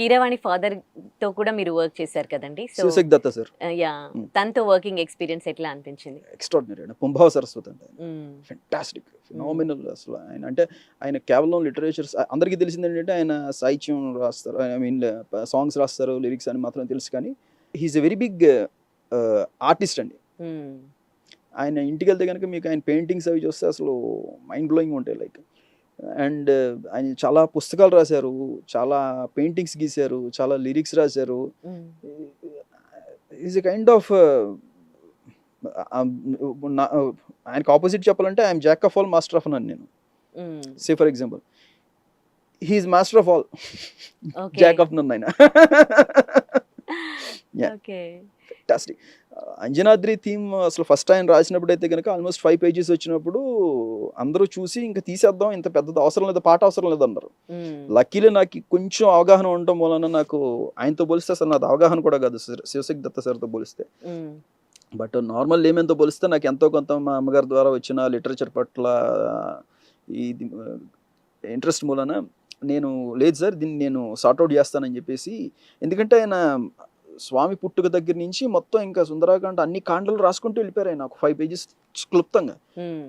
కీరవాణి ఫాదర్తో కూడా మీరు వర్క్ చేశారు కదండి? So Datta sir. Yeah Hmm. తనతో వర్కింగ్ ఎక్స్పీరియన్స్ ఎట్లా అనిపించింది? ఎక్స్ట్రాడినరీ అండి. పుంభావ సరస్వతి అంటే. ఫెంటాస్టిక్ ఫినామినల్ అసలు ఆయన. అంటే ఆయన కేవలం లిటరేచర్ అందరికీ తెలిసింది ఏంటంటే ఆయన సాహిత్యం రాస్తారు ఐ మీన్ సాంగ్స్ రాస్తారు లిరిక్స్ అని మాత్రం తెలుసు కానీ he's a very big artist అండి. మ్మ్. ఆయన ఇంటికి వెళ్తే కనుక మీకు ఆయన పెయింటింగ్స్ అవి చూస్తే అసలు మైండ్ బ్లోయింగ్ ఉంటాయి లైక్ అండ్ ఆయన చాలా పుస్తకాలు రాశారు చాలా పెయింటింగ్స్ గీశారు చాలా లిరిక్స్ రాశారు. ఈజ్ ఎ కైండ్ ఆఫ్ ఆయనకు ఆపోజిట్ చెప్పాలంటే I'm jack of all master of none. నేను. Say for example he's master of all jack of none ఆయన. ఫెంటాస్టిక్ అంజనాద్రి థీమ్ అసలు ఫస్ట్ ఆయన రాసినప్పుడు అయితే కనుక ఆల్మోస్ట్ ఫైవ్ పేజెస్ వచ్చినప్పుడు అందరూ చూసి ఇంకా తీసేద్దాం ఇంత పెద్దది అవసరం లేదు పాట అవసరం లేదు అన్నారు. లక్కీలో నాకు కొంచెం అవగాహన ఉండటం వలన నాకు ఆయనతో పోలిస్తే అసలు నాది అవగాహన కూడా కాదు శివ- శివశక్తి దత్త సార్తో పోలిస్తే. బట్ నార్మల్ లేమెంతో పోలిస్తే నాకు ఎంతో కొంత మా అమ్మగారి ద్వారా వచ్చిన లిటరేచర్ పట్ల ఇది ఇంట్రెస్ట్ మూలన నేను లేదు సార్ దీన్ని నేను సార్ట్అవుట్ చేస్తానని చెప్పేసి ఎందుకంటే ఆయన స్వామి పుట్టుక దగ్గర నుంచి మొత్తం ఇంకా సుందరాకాండ అన్ని కాండలు రాసుకుంటూ వెళ్ళిపోయారు ఆయన ఒక ఫైవ్ పేజెస్ క్లుప్తంగా.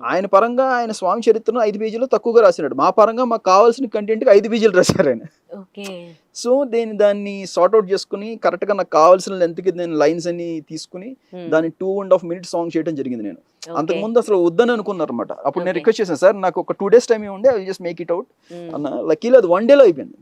ఆయన పరంగా ఆయన స్వామి చరిత్రను ఐదు పేజీలో తక్కువగా రాసినాడు మా పరంగా మాకు కావాల్సిన కంటెంట్కి ఐదు పేజీలు రాశారు ఆయన సో నేను దాన్ని సార్ట్అవుట్ చేసుకుని కరెక్ట్గా నాకు కావాల్సిన లెంత్కి నేను లైన్స్ అన్ని తీసుకుని. దాన్ని two and half minute song చేయడం జరిగింది నేను. అంతకు ముందు అసలు వద్దని అనుకున్నారు అనమాట అప్పుడు నేను. రిక్వెస్ట్ చేశాను సార్ నాకు ఒక టూ డేస్ టైం ఉండే I just make it out. అన్న లక్కీలో అది వన్ డేలో అయిపోయింది